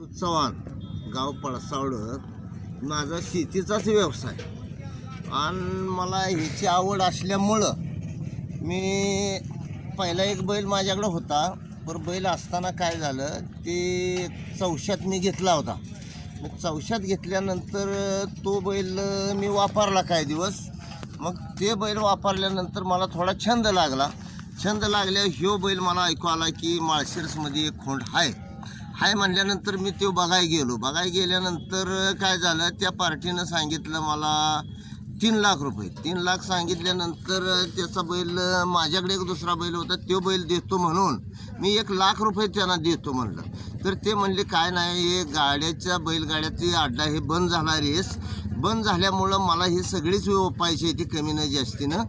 तू चव्हाण गाव पळसावडं माझा शेतीचाच व्यवसाय. आणि मला ह्याची आवड असल्यामुळं मी पहिला एक बैल माझ्याकडं होता पर बैल असताना काय झालं ते चौशात मी घेतला होता. मग चौशात घेतल्यानंतर तो बैल मी वापरला काही दिवस. मग ते बैल वापरल्यानंतर मला थोडा छंद लागला. छंद लागल्या ह्यो बैल मला ऐकू आला की माळशिरसमध्ये एक खोंड आहे. हाय म्हणल्यानंतर मी तो बघाय गेलो. बघाय गेल्यानंतर काय झालं त्या पार्टीनं सांगितलं मला तीन लाख रुपये. तीन लाख सांगितल्यानंतर त्याचा बैल माझ्याकडे एक दुसरा बैल होता तो बैल देतो म्हणून मी एक लाख रुपये त्यांना देतो म्हणलं. तर ते म्हणले काय नाही हे गाड्याच्या बैलगाड्याची अड्डा हे बंद झाला रेस बंद झाल्यामुळं मला ही सगळीच पाहिजे होती कमी न जास्तीनं.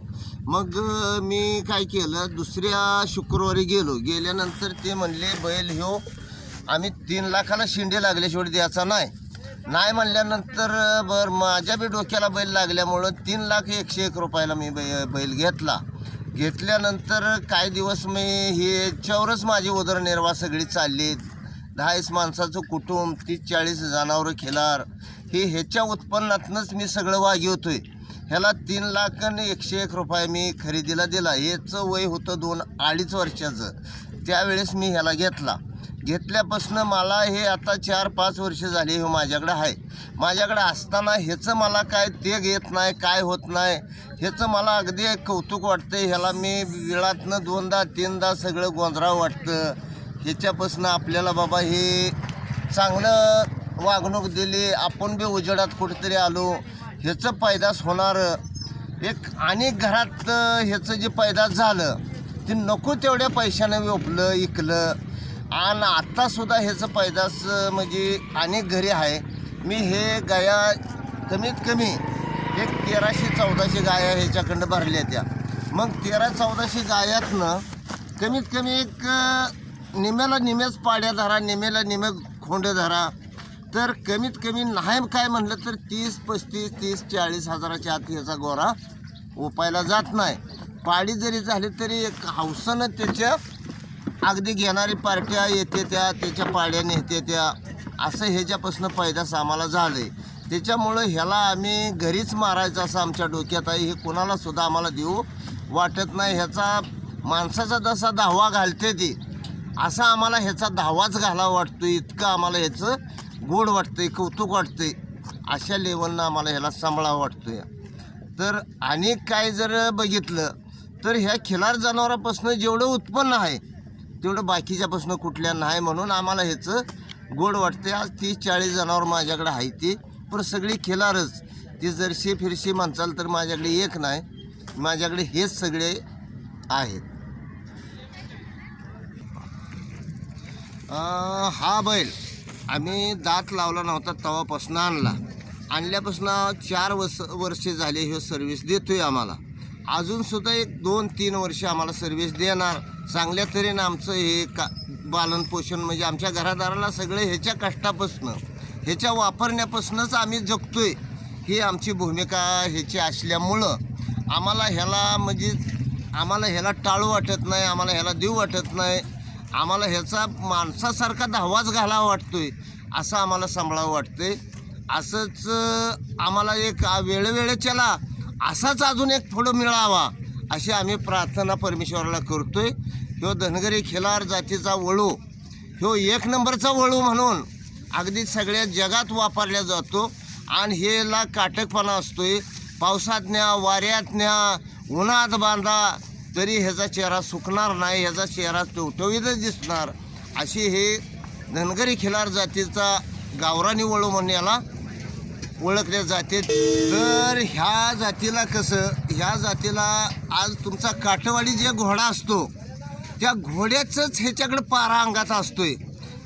मग मी काय केलं दुसऱ्या शुक्रवारी गेलो. गेल्यानंतर ते म्हणले बैल ह्यो आम्ही तीन लाखाला शिंडे लागल्याशिवाय द्यायचा नाही. नाही म्हणल्यानंतर बर माझ्या बी डोक्याला बैल लागल्यामुळं तीन लाख एकशे एक रुपयाला मी बै बैल घेतला. घेतल्यानंतर काही दिवस मी हे याच्यावरच माझी उदरनिर्वाह सगळी चालली. दहाच माणसाचं कुटुंब तीस चाळीस जनावरं खिलार. हे ह्याच्या उत्पन्नातनंच मी सगळं वागिवतोय ह्याला तीन लाख आणि एकशे एक रुपये मी खरेदीला दिला. ह्याचं वय होतं दोन अडीच वर्षाचं. त्यावेळेस मी ह्याला घेतला. घेतल्यापासून मला हे आता चार पाच वर्ष झाली हे माझ्याकडं आहे. माझ्याकडं असताना ह्याचं मला काय ते घेत नाही काय होत नाही. ह्याचं मला अगदी कौतुक वाटतं ह्याला मी वेळातनं दोनदा तीनदा सगळं गोंधराव वाटतं. ह्याच्यापासून आपल्याला बाबा हे चांगलं वागणूक दिली आपण बी उजेडात कुठेतरी आलो. ह्याचं पैदास होणारं. एक अनेक घरात ह्याचं जे पैदास झालं ते नको तेवढ्या पैशानं विपलं इकलं. आणि आत्तासुद्धा ह्याचं पैदास म्हणजे अनेक घरी आहे. मी हे गाया कमीत कमी एक तेराशे चौदाशे गाया ह्याच्याकडं भरल्या त्या. मग तेरा चौदाशे गायातनं कमीत कमी एक निम्याला निम्याच पाड्या धरा निम्याला निम्या खोंड धरा. तर कमीत कमी नाही काय म्हणलं तर तीस पस्तीस तीस चाळीस हजाराच्या आत ह्याचा गोरा उपायला जात नाही. पाडी जरी झाली तरी एक हौसानं त्याच्या अगदी घेणारी पार्ट्या येते त्या त्याच्या पाड्या नेते त्या. असं ह्याच्यापासून पैदास आम्हाला झालं आहे त्याच्यामुळं ह्याला आम्ही घरीच मारायचं असं आमच्या डोक्यात आहे. हे कोणालासुद्धा आम्हाला देऊ वाटत नाही. ह्याचा माणसाचा जसा धावा घालते ती असा आम्हाला ह्याचा धावाच घाला वाटतो इतकं आम्हाला ह्याचं गोड वाटतं कौतुक वाटतंय. अशा लेवलनं आम्हाला ह्याला सांभाळावं वाटतोय. तर अनेक काय जर बघितलं तर ह्या खिलार जनावरापासून जेवढं उत्पन्न आहे तेवढं बाकीच्यापासून कुठल्या नाही म्हणून आम्हाला ह्याचं गोड वाटते आज तीस चाळीस जनावर माझ्याकडे आहे ती. पण सगळी खिलारच. ती जरशी फिरशी म्हणचाल तर माझ्याकडे एक नाही. माझ्याकडे हेच सगळे आहेत. हा बैल आम्ही दात लावला नव्हता तवापासून आणला. आणल्यापासून चार वर्ष वर्षे झाले हे सर्व्हिस देतोय आम्हाला. अजूनसुद्धा एक दोन तीन वर्ष आम्हाला सर्व्हिस देणार. चांगल्या तऱ्हेनं आमचं हे का पालन पोषण म्हणजे आमच्या घरादाराला सगळे ह्याच्या कष्टापासनं ह्याच्या वापरण्यापासूनच आम्ही जगतोय ही आमची भूमिका ह्याची असल्यामुळं आम्हाला ह्याला म्हणजे आम्हाला ह्याला टाळू वाटत नाही आम्हाला ह्याला देऊ वाटत नाही. आम्हाला ह्याचा माणसासारखा धावाच घालावा वाटतोय असं आम्हाला सांभाळावं वाटतंय. असंच आम्हाला एक आ- चला असाच अजून एक थोडं मिळावा अशी आम्ही प्रार्थना परमेश्वराला करतोय. ह्यो धनगरी खिलार जातीचा वळू ह्यो एक नंबरचा वळू म्हणून अगदी सगळ्या जगात वापरला जातो आणि हेला काटकपणा असतोय. पावसात न्या वाऱ्यात न्या उन्हात बांधा तरी ह्याचा चेहरा सुकणार नाही ह्याचा चेहरा टवटवीतच दिसणार. अशी हे धनगरी खिलार जातीचा गावरानी वळू म्हणून याला ओळखले जाते तर ह्या जातीला कसं ह्या जातीला आज तुमचा काठवाडी जे घोडा असतो त्या घोड्याचंच ह्याच्याकडे पारा अंगात असतोय.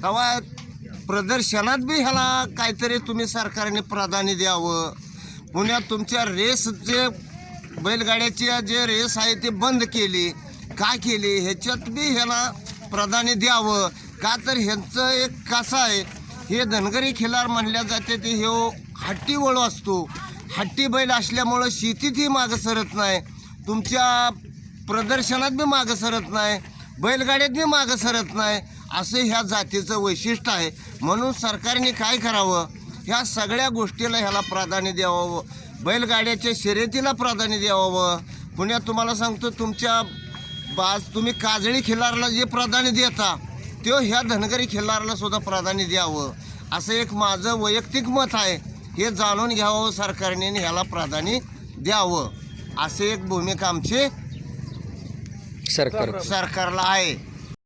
तेव्हा प्रदर्शनात बी ह्याला काहीतरी तुम्ही सरकारने प्राधान्य द्यावं. पुण्यात तुमच्या रेस जे बैलगाड्याची जे रेस आहे ते बंद केली. का केली? ह्याच्यात बी ह्याला प्राधान्य द्यावं. का तर ह्यांचं एक कसं आहे हे धनगरी खिलार म्हणल्या जाते ते हे हट्टी वळू असतो हट्टी बैल असल्यामुळं शेतीतही मागं सरत नाही. तुमच्या प्रदर्शनात बी मागं सरत नाही. बैलगाड्यात बी मागं सरत नाही. असं ह्या जातीचं वैशिष्ट्य आहे. म्हणून सरकारने काय करावं? ह्या सगळ्या गोष्टीला ह्याला प्राधान्य द्यावं. बैलगाड्याच्या शर्यतीला प्राधान्य द्यावं. पुण्यात तुम्हाला सांगतो तुमच्या बाज तुम्ही काजळी खिल्लारला जे प्राधान्य देता तो ह्या धनगरी खिल्लारला सुद्धा प्राधान्य द्यावं. असं एक माझं वैयक्तिक मत आहे. हे जाणून घ्यावं सरकारने ह्याला प्राधान्य द्यावं. असे एक भूमिका आमची सरकार. सरकारला आहे.